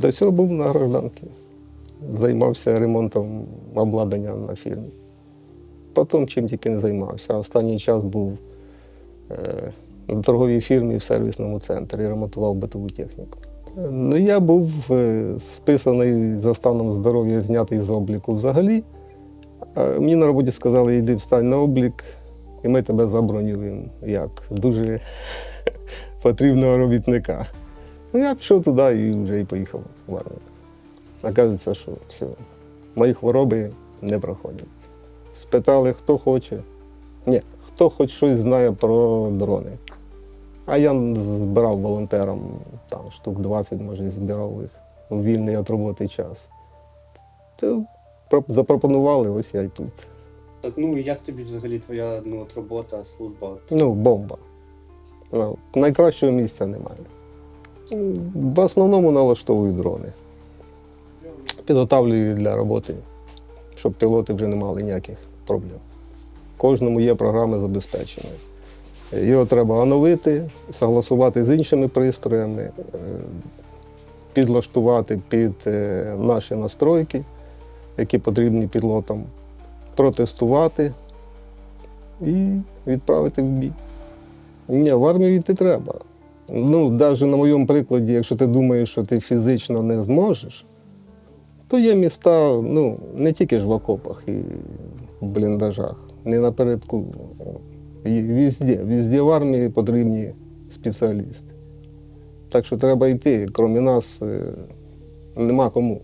До цього був на гражданці. Займався ремонтом обладнання на фірмі. Потім чим тільки не займався. Останній час був е, на торговій фірмі в сервісному центрі, ремонтував битову техніку. Ну, я був е, списаний за станом здоров'я, знятий з обліку взагалі. Мені на роботі сказали, йди встань на облік, і ми тебе забронюємо як дуже потрібного робітника. Ну, я пішов туди і вже і поїхав в армію. Оказується, що все, мої хвороби не проходять. Спитали, хто хоче. Ні, хто хоч щось знає про дрони. А я збирав волонтерам там штук 20, може, збирав їх у вільний від роботи час. То запропонували, ось я й тут. Так, ну і як тобі взагалі твоя ну, от робота, служба? Ну, бомба. Ну, найкращого місця немає. В основному налаштовую дрони. Підготавлюю для роботи, щоб пілоти вже не мали ніяких проблем. Кожному є програми забезпечення. Його треба оновити, согласувати з іншими пристроями, е, підлаштувати під е, наші настройки, які потрібні пілотам, протестувати і відправити в бій. Ні, в армію йти треба. Ну, навіть на моєму прикладі, якщо ти думаєш, що ти фізично не зможеш, то є міста, ну, не тільки ж в окопах і в бліндажах, не напередку. І везде, везде в армії потрібні спеціалісти. Так що треба йти, крім нас, е, нема кому.